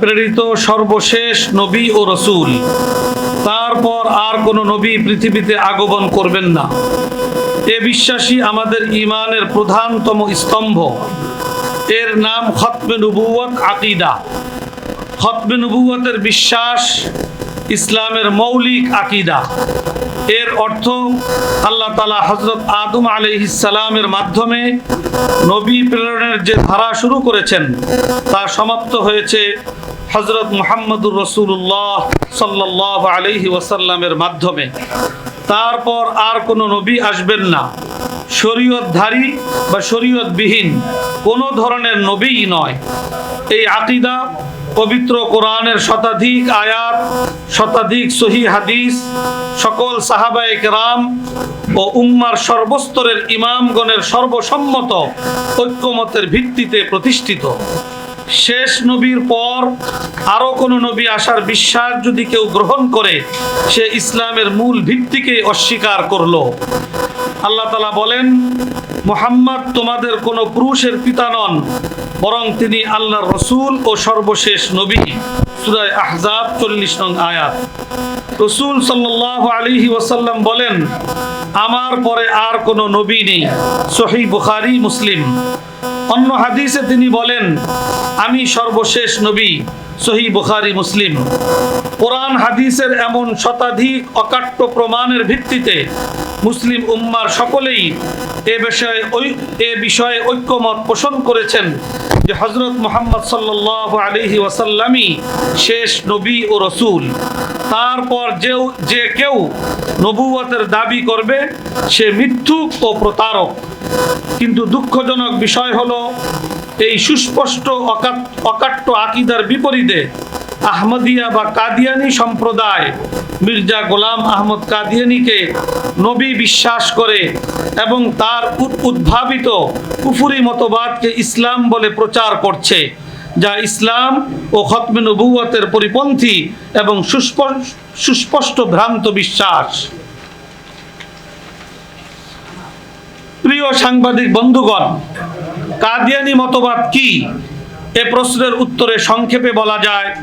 প্রেরিত সর্বশেষ নবী ও রসূল। তারপর আর কোনো নবী পৃথিবীতে আগমন করবেন না। এ বিশ্বাসী আমাদের ইমানের প্রধানতম স্তম্ভ। এর নাম খতমে নবুয়ত আকিদা। খতমে নবুয়তের বিশ্বাস ইসলামের মৌলিক আকিদা। এর অর্থ আল্লাহ তালা হজরত আদম আলহিসালামের মাধ্যমে নবী প্রেরণের যে ধারা শুরু করেছেন, তা সমাপ্ত হয়েছে হজরত মুহাম্মদুর রসুল্লাহ সাল্লাহ আলহি ওয়াসাল্লামের মাধ্যমে। তারপর আর কোনো নবী আসবেন না। শরীয়তধারী বা শরীয়তবিহীন কোনো ধরনের নবীই নয়। এই আকিদা পবিত্র কোরআনের শতাধিক আয়াত, শতাধিক সহি হাদিস, সকল সাহাবায়ে রাম ও উম্মার সর্বস্তরের ইমামগণের সর্বসম্মত ঐক্যমতের ভিত্তিতে প্রতিষ্ঠিত। শেষ নবীর পর আরও কোনো নবী আসার বিশ্বাস যদি কেউ গ্রহণ করে, সে ইসলামের মূল ভিত্তিকে অস্বীকার করল। আল্লাহ তালা বলেন, মোহাম্মদ তোমাদের কোনো পুরুষের পিতা নন, বরং তিনি আল্লাহর রসুল ও সর্বশেষ নবী। সুরায় আহজাব চল্লিশ নং আয়াত। রসুল সাল্লাহ আলিহি ওয়াসাল্লাম বলেন, আমার পরে আর কোনো নবী নেই। সহি বুখারি, মুসলিম। অন্য হাদিসে তিনি বলেন, আমি সর্বশেষ নবী। সহি বুখারি, মুসলিম। কোরআন হাদিসের এমন শতাধিক অকাট্য প্রমাণের ভিত্তিতে মুসলিম উম্মার সকলেই এ বিষয়ে এ বিষয়ে ঐক্যমত পোষণ করেছেন যে হজরত মোহাম্মদ সাল্লাহ আলহি ওয়াসাল্লামই শেষ নবী ও রসুল। তারপর যেও, যে কেউ নবুয়তের দাবি করবে, সে মিথ্যুক ও প্রতারক। কিন্তু দুঃখজনক বিষয় হলো, এই সুস্পষ্ট অকাট- অকাট্য আকিদার বিপরীতে আহমদিয়া বা কাদিয়ানি সম্প্রদায়, মির্জা গোলাম আহমদ কাদিয়ানিকে নবী বিশ্বাস করে এবং তার উদ- উদ্ভাবিত কুফুরি মতবাদকে ইসলাম বলে প্রচার করছে, যা ইসলাম ও খতমে নবুয়তের পরিপন্থী এবং সুস্পষ্ট ভ্রান্ত বিশ্বাস। প্রিয় সাংবাদিক বন্ধুগণ, কাদিয়ানি মতবাদ কি? এ প্রশ্নের উত্তরে সংক্ষেপে বলা যায়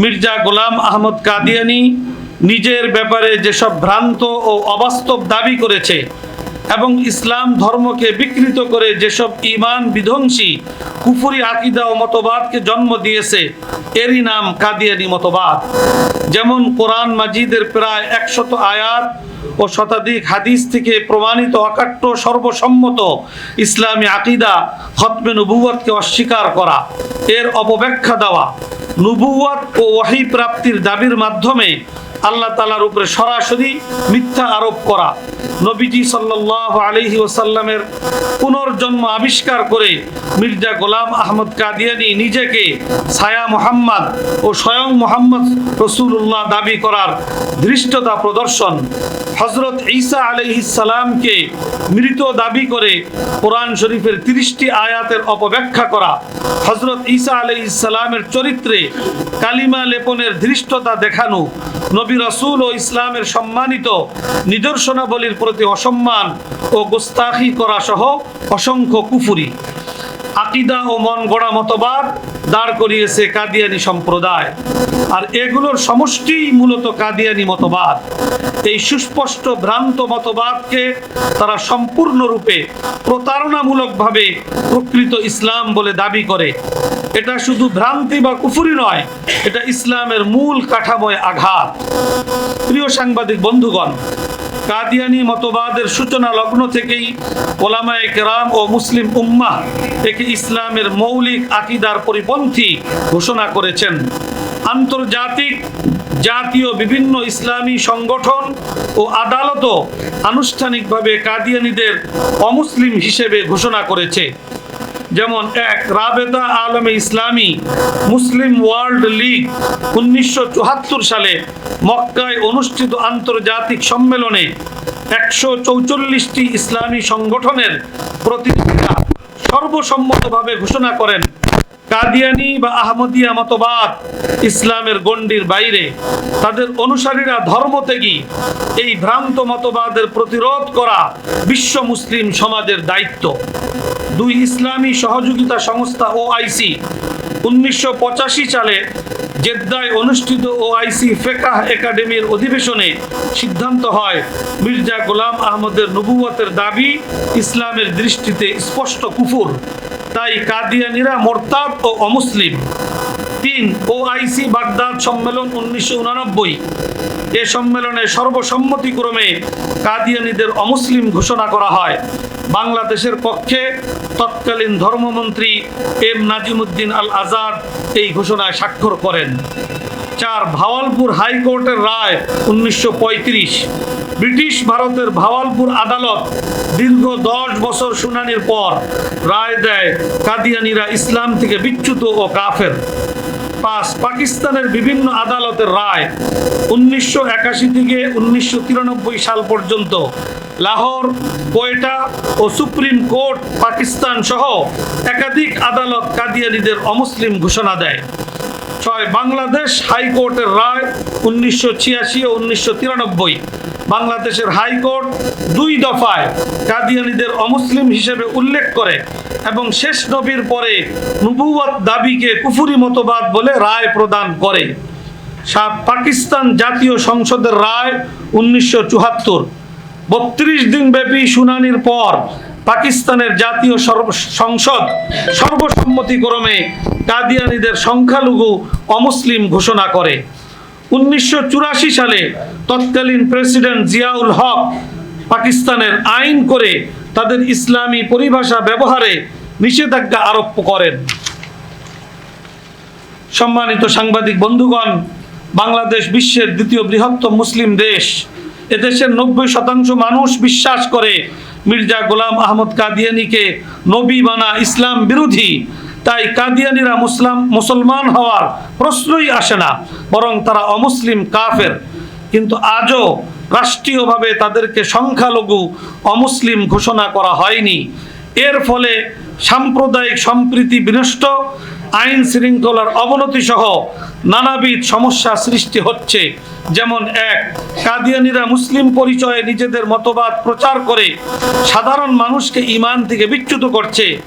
মির্জা গোলাম আহমদ কাদিয়ানি নিজের ব্যাপারে যেসব ভ্রান্ত ও অবাস্তব দাবি করেছে এবং ইসলাম ধর্মকে বিকৃত করে যেসব ইমান বিধ্বংসী, কুফুরি আকিদা ও মতবাদকে জন্ম দিয়েছে, এরই নাম কাদিয়ানি মতবাদ। যেমন কোরআন মাজিদের প্রায় একশত আয়াত ও শতাধিক হাদিস থেকে প্রমাণিত অকাট্য সর্বসম্মত ইসলামী আকিদা খতমে নবুয়তকে অস্বীকার করা। এর অপব্যাখ্যা দেওয়া। নবুয়ত ও ওয়াহি প্রাপ্তির দাবির মাধ্যমে আল্লাহ তালার উপরে সরাসরি মিথ্যা আরোপ করা। নবীজি সাল্লাহ আলহি ওসাল্লামের পুনর্জন্ম আবিষ্কার করে মির্জা গোলাম আহমদ কাদিয়ানি নিজেকে ছায়া মোহাম্মদ ও স্বয়ং মোহাম্মদ রসুল্লাহ দাবি করার ধৃষ্টতা প্রদর্শন। হজরত ঈসা আলহিসাল্লামকে মৃত দাবি করে কোরআন শরীফের তিরিশটি আয়াতের অপব্যাখ্যা করা। হজরত ঈসা আলহিসাল্লামের চরিত্রে কালিমা লেপনের ধৃষ্টতা দেখানো। নবী রসুল ও ইসলামের সম্মানিত নিদর্শনাবলীর প্রতি অসম্মান ও গোস্তাখি করা সহ অসংখ্য কুফুরি, আকিদা ও মন গড়া মতবাদ দাঁড় করিয়েছে কাদিয়ানি সম্প্রদায়। আর এগুলোর সমষ্টি মূলত কাদিয়ানি মতবাদ। এই সুস্পষ্ট ভ্রান্ত মতবাদকে তারা সম্পূর্ণরূপে প্রতারণামূলকভাবে প্রকৃত ইসলাম বলে দাবি করে। এটা শুধু ভ্রান্তি বা কুফুরি নয়, এটা ইসলামের মূল কাঠামোয় আঘাত। প্রিয় সাংবাদিক বন্ধুগণ, কাদিয়ানি মতবাদের সূচনা লগ্ন থেকেই ওলামায়ে কেরাম ও মুসলিম উম্মাহ একে ইসলামের মৌলিক আকিদার পরিপন্থী ঘোষণা করেছেন। আন্তর্জাতিক জাতীয় বিভিন্ন ইসলামী সংগঠন ও আদালতও আনুষ্ঠানিকভাবে কাদিয়ানিদের অমুসলিম হিসেবে ঘোষণা করেছে। যেমন এক, রাবেতা আলমে ইসলামী মুসলিম ওয়ার্ল্ড লীগ উনিশশো চুয়াত্তর সালে মক্কায় অনুষ্ঠিত আন্তর্জাতিক সম্মেলনে একশো চৌচল্লিশটি ইসলামী সংগঠনের প্রতিনিধিরা সর্বসম্মতভাবে ঘোষণা করেন। কাদিয়ানি বা আহমদিয়া মতবাদ ইসলামের গণ্ডির বাইরে, তাদের অনুসারীরা ধর্ম ধর্মত্যাগী। এই ভ্রান্ত মতবাদের প্রতিরোধ করা বিশ্ব মুসলিম সমাজের দায়িত্ব। দুই ইসলামী সহযোগিতা সংস্থা ওআইসি উনিশশো পঁচাশি সালে জেদ্দায় অনুষ্ঠিত ওআইসি ফেকাহ একাডেমির অধিবেশনে সিদ্ধান্ত হয়, মির্জা গোলাম আহমদের নবুয়তের দাবি, ইসলামের দৃষ্টিতে স্পষ্ট কুফুর। তাই কাদিয়ানিরা মোরতাদ ও অমুসলিম। তিন, ওআইসি বাগদাদ সম্মেলন উনিশশো এ সম্মেলনে সর্বসম্মতিক্রমে কাদিয়ানিদের অমুসলিম ঘোষণা করা হয়। বাংলাদেশের পক্ষে তৎকালীন ধর্মমন্ত্রী এম নাজিমুদ্দিন আল আজাদ এই ঘোষণায় স্বাক্ষর করেন। চার ভাওয়ালপুর হাইকোর্টের রায় উনিশশো পঁয়ত্রিশ। ব্রিটিশ ভারতের ভাওয়ালপুর আদালত দীর্ঘ দশ বছর শুনানির পর রায় দেয় কাদিয়ানিরা ইসলাম থেকে বিচ্যুত ও কাফের। পাঁচ পাকিস্তানের বিভিন্ন আদালতের রায় উনিশশো একাশি থেকে উনিশশো তিরানব্বই সাল পর্যন্ত। লাহোর, কোয়েটা ও সুপ্রিম কোর্ট, পাকিস্তান সহ একাধিক আদালত কাদিয়ানিদের অমুসলিম ঘোষণা দেয়। ছয়, বাংলাদেশ হাইকোর্টের রায় উনিশশো ছিয়াশি ও উনিশশো তিরানব্বই। বাংলাদেশের হাইকোর্ট দুই দফায় কাদিয়ানিদের অমুসলিম হিসেবে উল্লেখ করে এবং শেষ নবীর পরে নবুয়ত দাবিকে কুফুরি মতবাদ বলে রায় প্রদান করে। সাত পাকিস্তান জাতীয় সংসদের রায় উনিশশো চুয়াত্তর। বত্রিশ দিন ব্যাপী শুনানির পর পাকিস্তানের জাতীয় সংসদ সর্বসম্মতিক্রমে কাদিয়ানিদের সংখ্যালঘু অমুসলিম ঘোষণা করে। উনিশশো চুরাশি সালে তৎকালীন প্রেসিডেন্ট জিয়াউল হক পাকিস্তানের আইন করে তাদের ইসলামী পরিভাষা ব্যবহারে নিষেধাজ্ঞা আরোপ করেন। সম্মানিত সাংবাদিক বন্ধুগণ, বাংলাদেশ বিশ্বের দ্বিতীয় বৃহত্তম মুসলিম দেশ। এদেশের নব্বই শতাংশ মানুষ বিশ্বাস করে মির্জা গোলাম আহমদ কাদিয়ানিকে নবী বানা ইসলাম বিরোধী। তাই কাদিয়ানিরা মুসলাম, মুসলমান হওয়ার প্রশ্নই আসে না, বরং তারা অমুসলিম, কাফের। কিন্তু আজও রাষ্ট্রীয়ভাবে তাদেরকে সংখ্যালঘু অমুসলিম ঘোষণা করা হয়নি। এর ফলে সাম্প্রদায়িক সম্প্রীতি বিনষ্ট, আইন শৃঙ্খলার অবনতি সহ নানাবিধ সমস্যা সৃষ্টি হচ্ছে। যেমন এক, কাদিয়ানিরা মুসলিম পরিচয়ে নিজেদের মতবাদ প্রচার করে সাধারণ মানুষকে ইমান থেকে বিচ্যুত করছে।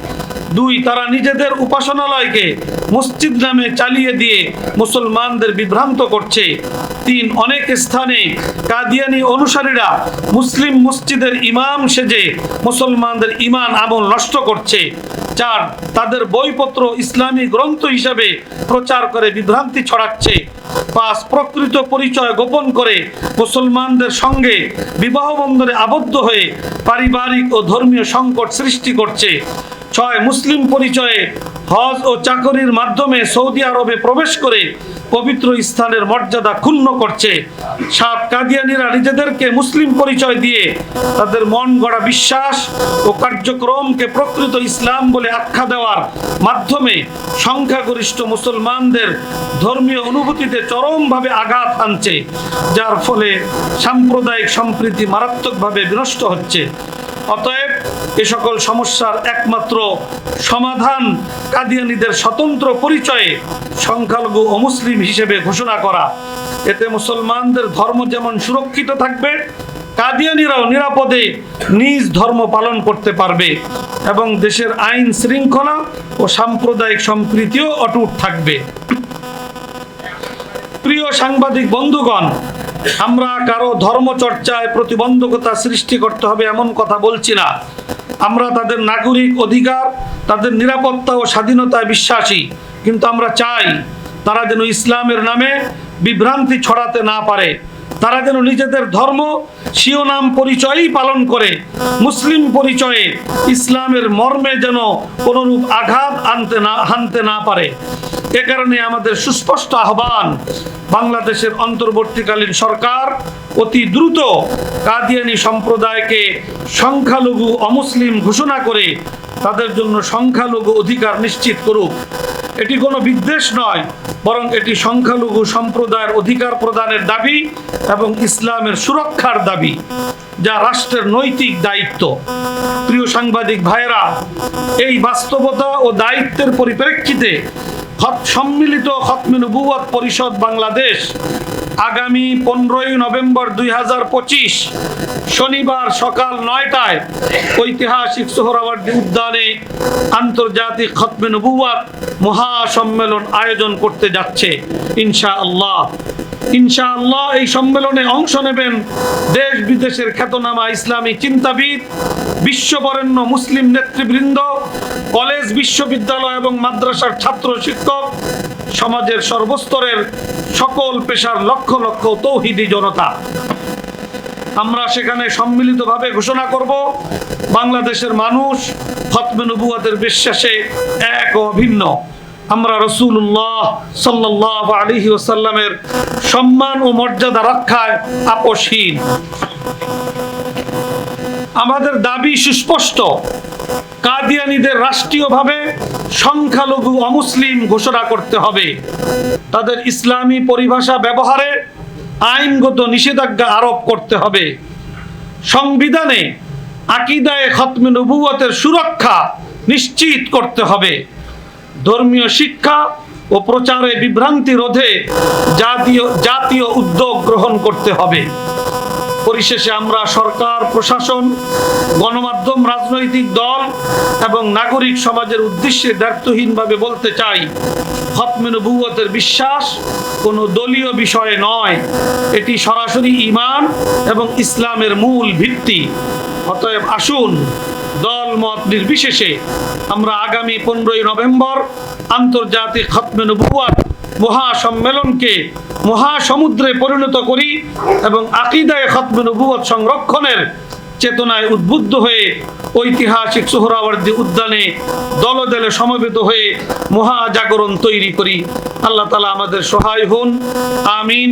দুই, তারা নিজেদের উপাসনালয়কে মসজিদ নামে চালিয়ে দিয়ে মুসলমানদের বিভ্রান্ত করছে। তিন অনেক স্থানে কাদিয়ানি অনুসারীরা মুসলিম মসজিদের ইমাম সেজে মুসলমানদের ইমান আমল নষ্ট করছে। চার, তাদের বইপত্র ইসলামী গ্রন্থ হিসাবে প্রচার করে বিভ্রান্তি ছড়াচ্ছে। পাঁচ, প্রকৃত পরিচয় গোপন করে মুসলমানদের সঙ্গে বিবাহ বন্ধনে আবদ্ধ হয়ে পারিবারিক ও ধর্মীয় সংকট সৃষ্টি করছে। ছয়, মুসলিম পরিচয়ে হজ ও চাকরির মাধ্যমে সৌদি আরবে প্রবেশ করে পবিত্র স্থানের মর্যাদা ক্ষুণ্ণ করছে। সাত কাদিয়ানিরা নিজেদেরকে মুসলিম পরিচয় দিয়ে তাদের মন গড়া বিশ্বাস ও কার্যক্রমকে প্রকৃত ইসলাম বলে আখ্যা দেওয়ার মাধ্যমে সংখ্যাগরিষ্ঠ মুসলমানদের ধর্মীয় অনুভূতিতে চরমভাবে আঘাত আনছে, যার ফলে সাম্প্রদায়িক সম্প্রীতি মারাত্মকভাবে বিনষ্ট হচ্ছে। অতএব এ সকল সমস্যার একমাত্র সমাধান কাদিয়ানিদের স্বতন্ত্র পরিচয়ে সংখ্যালঘু অমুসলিম হিসেবে ঘোষণা করা। এতে মুসলমানদের ধর্ম যেমন সুরক্ষিত থাকবে, কাদিয়ানিরাও নিরাপদে নিজ ধর্ম পালন করতে পারবে এবং দেশের আইন শৃঙ্খলা ও সাম্প্রদায়িক সম্প্রীতিও অটুট থাকবে। প্রিয় সাংবাদিক বন্ধুগণ আমরা কারও ধর্মচর্চায় প্রতিবন্ধকতা সৃষ্টি করতে হবে এমন কথা বলছি না। আমরা তাদের নাগরিক অধিকার, তাদের নিরাপত্তা ও স্বাধীনতায় বিশ্বাসী। কিন্তু আমরা চাই তারা যেন ইসলামের নামে বিভ্রান্তি ছড়াতে না পারে। তারা যেন নিজেদের ধর্ম শিওনাম পরিচয়ই পালন করে। মুসলিম পরিচয়ে ইসলামের মর্মে যেন কোনরূপ আঘাত আনতে না, হানতে না পারে। এ কারণে আমাদের সুস্পষ্ট আহ্বান, বাংলাদেশের অন্তর্বর্তীকালীন সরকার অতি দ্রুত কাদিয়ানি সম্প্রদায়কে সংখ্যালঘু অমুসলিম ঘোষণা করে তাদের জন্য সংখ্যালঘু অধিকার নিশ্চিত করুক। এটি কোনো বিদ্বেষ নয়, বরং এটি সংখ্যালঘু সম্প্রদায়ের অধিকার প্রদানের দাবি এবং ইসলামের সুরক্ষার দাবি, যা রাষ্ট্রের নৈতিক দায়িত্ব। প্রিয় সাংবাদিক ভাইরা এই বাস্তবতা ও দায়িত্বের পরিপ্রেক্ষিতে সম্মিলিত খতমিনুবুয় পরিষদ বাংলাদেশ আগামী পনেরোই নভেম্বর দুই হাজার পঁচিশ শনিবার সকাল নয়টায় ঐতিহাসিক সোহরাওয়ার্দী উদ্যানে আন্তর্জাতিক খতমে নবুয়াত মহাসম্মেলন আয়োজন করতে যাচ্ছে। ইনশা আল্লাহ ইনশাআল্লাহ এই সম্মেলনে অংশ নেবেন দেশ বিদেশের খ্যাতনামা ইসলামী চিন্তাবিদ, বিশ্ববরেণ্য মুসলিম নেতৃবৃন্দ, কলেজ, বিশ্ববিদ্যালয় এবং মাদ্রাসার ছাত্র শিক্ষক সমাজের সর্বস্তরের সকল পেশার লক্ষ লক্ষ তৌহিদি জনতা। আমরা সেখানে সম্মিলিতভাবে ঘোষণা করব, বাংলাদেশের মানুষ খতমে নবুয়াতের বিশ্বাসে এক অভিন্ন। আমরা রসুল্লাহ সাল্লাহ আলহি ওসাল্লামের সম্মান ও মর্যাদা রক্ষায় আপসহীন আমাদের দাবি সুস্পষ্ট কাদিয়ানিদের রাষ্ট্রীয়ভাবে সংখ্যালঘু অমুসলিম ঘোষণা করতে হবে। তাদের ইসলামী পরিভাষা ব্যবহারে আইনগত নিষেধাজ্ঞা আরোপ করতে হবে। সংবিধানে আকিদায়ে খতমে নবুয়তের সুরক্ষা নিশ্চিত করতে হবে। ধর্মীয় শিক্ষা ও প্রচারে বিভ্রান্তি রোধে জাতীয় জাতীয় উদ্যোগ গ্রহণ করতে হবে। পরিশেষে আমরা সরকার, প্রশাসন, গণমাধ্যম, রাজনৈতিক দল এবং নাগরিক সমাজের উদ্দেশ্যে দায়িত্বহীনভাবে বলতে চাই, খতমে বিশ্বাস কোনো দলীয় বিষয়ে নয়। এটি সরাসরি ইমান এবং ইসলামের মূল ভিত্তি। অতএব আসুন, দল মত নির্বিশেষে আমরা আগামী পনেরোই নভেম্বর আন্তর্জাতিক খতমে মহাসম্মেলনকে মহাসমুদ্রে পরিণত করি এবং আকিদায় খতমে নবুয়ত সংরক্ষণের চেতনায় উদ্বুদ্ধ হয়ে ঐতিহাসিক সোহরাওয়ার্দী উদ্যানে দলদলে সমবেত হয়ে মহাজাগরণ তৈরি করি। আল্লাহ তালা আমাদের সহায় হন। আমিন।